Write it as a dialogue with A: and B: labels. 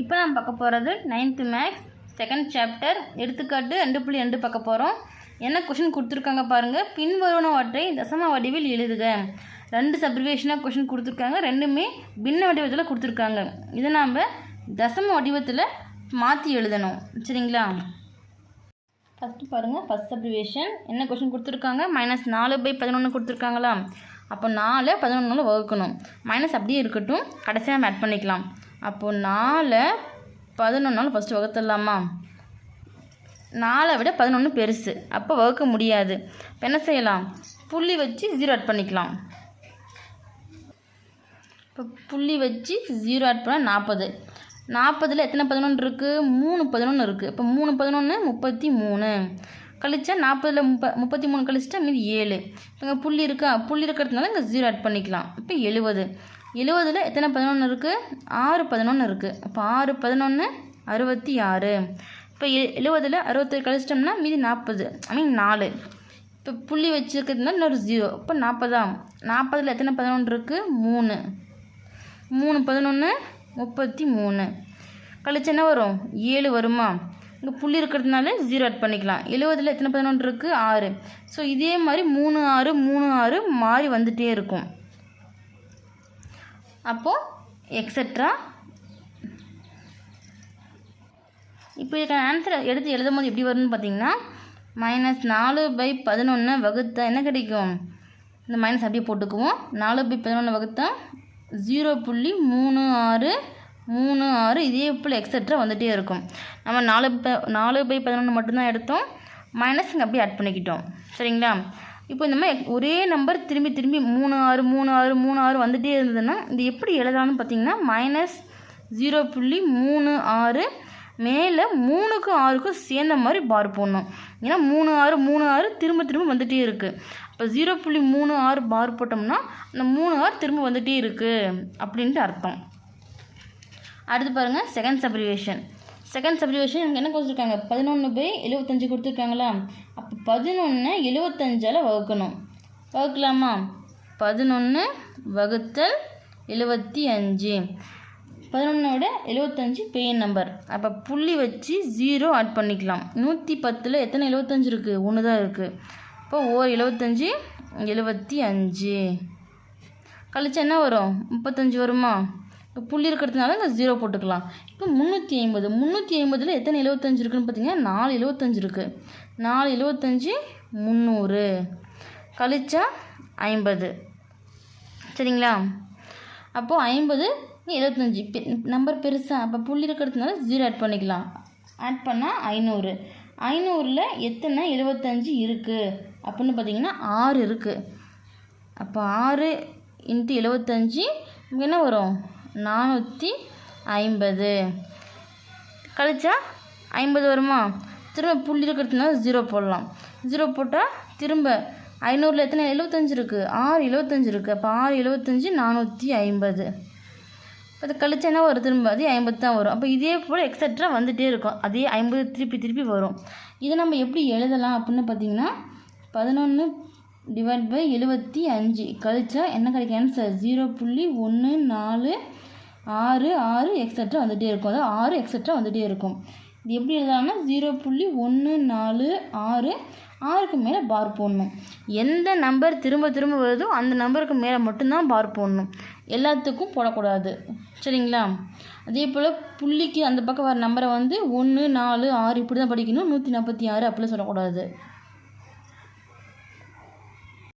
A: இப்போ நம்ம பார்க்க போகிறது நைன்த்து மேக்ஸ் செகண்ட் சாப்டர் எடுத்துக்காட்டு ரெண்டு புள்ளி ரெண்டு பார்க்க போகிறோம். என்ன கொஷின் கொடுத்துருக்காங்க பாருங்கள் பின்வருவனவற்றை தசம வடிவில் எழுதுக. ரெண்டு சப்ரிவேஷனாக கொஷின் கொடுத்துருக்காங்க. ரெண்டுமே பின்ன வடிவத்தில் கொடுத்துருக்காங்க. இதை நாம் தசம வடிவத்தில் மாற்றி எழுதணும். சரிங்களா? ஃபஸ்ட்டு பாருங்கள் ஃபஸ்ட் சப்ரிவேஷன் என்ன கொஷின் கொடுத்துருக்காங்க? மைனஸ் நாலு பை பதினொன்று கொடுத்துருக்காங்களா அப்போ நாலு பதினொன்று வகுக்கணும். மைனஸ் அப்படியே இருக்கட்டும். கடைசியாக நம்ம ஆட் பண்ணிக்கலாம். அப்போது நாலு பதினொன்றால் ஃபஸ்ட்டு வகுத்துடலாமா? நாலை விட பதினொன்று பெருசு. அப்போ வகுக்க முடியாது. இப்போ என்ன செய்யலாம்? புள்ளி வச்சு ஜீரோ ஆட் பண்ணிக்கலாம். இப்போ புள்ளி வச்சு ஜீரோ ஆட் பண்ணால் நாற்பது. நாற்பதில் எத்தனை பதினொன்று இருக்குது மூணு பதினொன்று இருக்குது இப்போ மூணு பதினொன்று முப்பத்தி மூணு. கழிச்சா நாற்பதில் முப்ப முப்பத்தி மூணு கழிச்சிட்டா மீதி ஏழு. இங்கே புள்ளி இருக்கா? புள்ளி இருக்கிறதுனால இங்கே ஜீரோ ஆட் பண்ணிக்கலாம். இப்போ எழுபது எழுபதில் எத்தனை பதினொன்று இருக்குது ஆறு பதினொன்று இருக்குது அப்போ ஆறு பதினொன்று அறுபத்தி ஆறு இப்போ எ எழுபதில் அறுபத்தேழு கழிச்சிட்டோம்னா மீதி நாற்பது ஐ மீன் நாலு. இப்போ புள்ளி வச்சுருக்கிறதுனால இன்னொரு ஜீரோ இப்போ நாற்பதாம் நாற்பதில் எத்தனை பதினொன்று இருக்குது மூணு. மூணு பதினொன்று முப்பத்தி மூணு கழிச்சு என்ன வரும்? ஏழு வருமா? இங்கே புள்ளி இருக்கிறதுனால ஜீரோ ஆட் பண்ணிக்கலாம். எழுபதில் எத்தனை பதினொன்று இருக்குது ஆறு. ஸோ இதே மாதிரி மூணு ஆறு மூணு ஆறு மாறி வந்துகிட்டே இருக்கும். அப்போது எக்ஸட்ரா இப்போ இதுக்கான ஆன்சர் எடுத்து எழுதும் போது எப்படி வரும்னு பார்த்தீங்கன்னா மைனஸ் நாலு பை பதினொன்று வகுத்தா என்ன கிடைக்கும்? இந்த மைனஸ் அப்படியே போட்டுக்குவோம். நாலு பை பதினொன்று வகுத்தா ஜீரோ புள்ளி மூணு ஆறு மூணு ஆறு இதே போல் எக்ஸட்ரா வந்துகிட்டே இருக்கும். நம்ம நாலு ப நாலு பை பதினொன்று மட்டும்தான் எடுத்தோம். மைனஸ் இங்கே அப்படியே ஆட் பண்ணிக்கிட்டோம். சரிங்களா? இப்போ இந்த மாதிரி ஒரே நம்பர் திரும்பி திரும்பி மூணு ஆறு மூணு ஆறு மூணு ஆறு வந்துகிட்டே இருந்ததுன்னா இது எப்படி எழுதலாம்னு பார்த்தீங்கன்னா மைனஸ் ஜீரோ புள்ளி மூணு ஆறு மேலே மூணுக்கும் ஆறுக்கும் சேர்ந்த மாதிரி பார் போடணும். ஏன்னா மூணு ஆறு மூணு ஆறு திரும்ப திரும்ப வந்துகிட்டே இருக்குது இப்போ ஜீரோ புள்ளி மூணு ஆறு பார் போட்டோம்னா அந்த மூணு ஆறு திரும்ப வந்துகிட்டே இருக்குது அப்படின்ட்டு அர்த்தம். அடுத்து பாருங்கள் செகண்ட் சப்ரிவேஷன் செகண்ட் சப்ரிவேஷன் எனக்கு என்ன கொடுத்துருக்காங்க? பதினொன்று பை எழுபத்தஞ்சு கொடுத்துருக்காங்களா? அப்போ பதினொன்று எழுபத்தஞ்சால் வகுக்கணும். வகுக்கலாமா? பதினொன்று வகுத்தல் எழுபத்தி அஞ்சு பதினொன்னோட எழுபத்தஞ்சு பெயின் நம்பர் அப்போ புள்ளி வச்சு ஜீரோ ஆட் பண்ணிக்கலாம். நூற்றி பத்தில் எத்தனை எழுபத்தஞ்சு இருக்குது ஒன்று தான் இருக்குது இப்போ ஓர் எழுபத்தஞ்சு எழுபத்தி அஞ்சு கழிச்சா என்ன வரும்? முப்பத்தஞ்சு வருமா? இப்போ புள்ளி இருக்கிறதுனால இங்கே ஜீரோ போட்டுக்கலாம். இப்போ முந்நூற்றி ஐம்பது. முந்நூற்றி ஐம்பதில் எத்தனை எழுபத்தஞ்சு இருக்குன்னு பார்த்தீங்கன்னா நாலு எழுபத்தஞ்சு இருக்குது நாலு எழுபத்தஞ்சு முந்நூறு. கழிச்சா ஐம்பது. சரிங்களா? அப்போது ஐம்பது எழுபத்தஞ்சி பெ நம்பர் பெருசாக அப்போ புள்ளி இருக்கிறதுனால ஜீரோ ஆட் பண்ணிக்கலாம். ஆட் பண்ணால் ஐநூறு. ஐநூறில் எத்தனை எழுபத்தஞ்சி இருக்குது அப்படின்னு பார்த்தீங்கன்னா ஆறு இருக்குது அப்போ ஆறு இன்ட்டு எழுபத்தஞ்சி என்ன வரும்? நானூற்றி ஐம்பது. கழிச்சா ஐம்பது வருமா? திரும்ப புள்ளி இருக்கிறதுனால ஜீரோ போடலாம். ஜீரோ போட்டால் திரும்ப ஐநூறில் எத்தனை? எழுபத்தஞ்சு இருக்குது ஆறு எழுபத்தஞ்சு இருக்குது அப்போ ஆறு எழுபத்தஞ்சு நானூற்றி ஐம்பது. இப்போ அது கழிச்சா என்ன வரும் திரும்ப? அதே ஐம்பது தான் வரும். அப்போ இதே போல் எக்ஸட்ரா வந்துகிட்டே இருக்கும். அதே ஐம்பது திருப்பி திருப்பி வரும். இதை நம்ம எப்படி எழுதலாம் அப்படின்னு பார்த்தீங்கன்னா பதினொன்று டிவைட் பை எழுபத்தி அஞ்சு. கழிச்சா என்ன கிடைக்கும்? ஆன்சர் ஜீரோ புள்ளி ஒன்று நாலு ஆறு ஆறு எக்ஸட்ரா வந்துகிட்டே இருக்கும். அதாவது ஆறு எக்ஸட்ரா வந்துகிட்டே இருக்கும். இது எப்படி எழுதலாம்னா ஜீரோ புள்ளி ஒன்று நாலு ஆறு ஆறுக்கு மேலே பார் போடணும். எந்த நம்பர் திரும்ப திரும்ப வருதோ அந்த நம்பருக்கு மேலே மட்டும்தான் பார் போடணும். எல்லாத்துக்கும் போடக்கூடாது. சரிங்களா? அதே போல் புள்ளிக்கு அந்த பக்கம் வர நம்பரை வந்து ஒன்று நாலு ஆறு இப்படி தான் படிக்கணும். நூற்றி நாற்பத்தி ஆறு அப்படிலாம் சொல்லக்கூடாது.